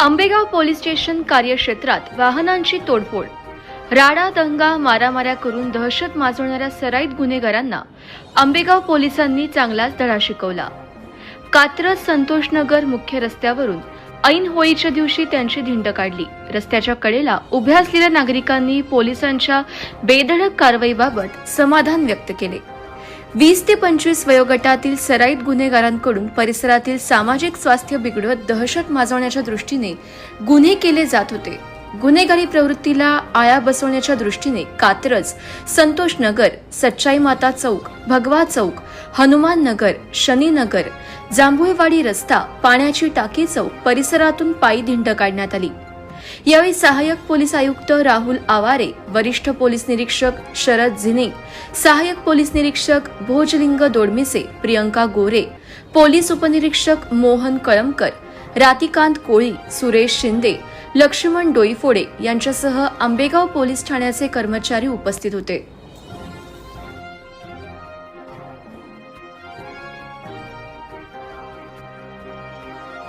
Ambegaon police station कार्यक्षेत्रात वाहनांची तोडफोड. राडा दंगा मारामाऱ्या करून दहशत माजवणाऱ्या सराईत गुन्हेगारांना आंबेगाव पोलिसांनी चांगलाच धडा शिकवला. कात्रज संतोषनगर मुख्य रस्त्यावरून ऐन होळीच्या दिवशी त्यांची धिंड काढली. रस्त्याच्या कडेला उभ्या असलेल्या नागरिकांनी पोलिसांच्या बेधडक कारवाईबाबत समाधान व्यक्त केले. वीस ते पंचवीस वयोगटातील सराईत गुन्हेगारांकडून परिसरातील सामाजिक स्वास्थ्य बिघडवत दहशत माजवण्याच्या दृष्टीने गुन्हे केले जात होते. गुन्हेगारी प्रवृत्तीला आळा बसवण्याच्या दृष्टीने कात्रज संतोष नगर सच्चाई माता चौक भगवा चौक हनुमान नगर शनीनगर जांभुळवाडी रस्ता पाण्याची टाकी चौक परिसरातून पायी धिंड काढण्यात आली. यावेळी सहाय्यक पोलीस आयुक्त राहुल आवारे वरिष्ठ पोलीस निरीक्षक शरद झिने सहाय्यक पोलीस निरीक्षक भोजलिंग दोडमिसे प्रियंका गोरे पोलीस उपनिरीक्षक मोहन कळमकर रातिकांत कोळी सुरेश शिंदे लक्ष्मण डोईफोडे यांच्यासह आंबेगाव पोलीस ठाण्याचे कर्मचारी उपस्थित होते.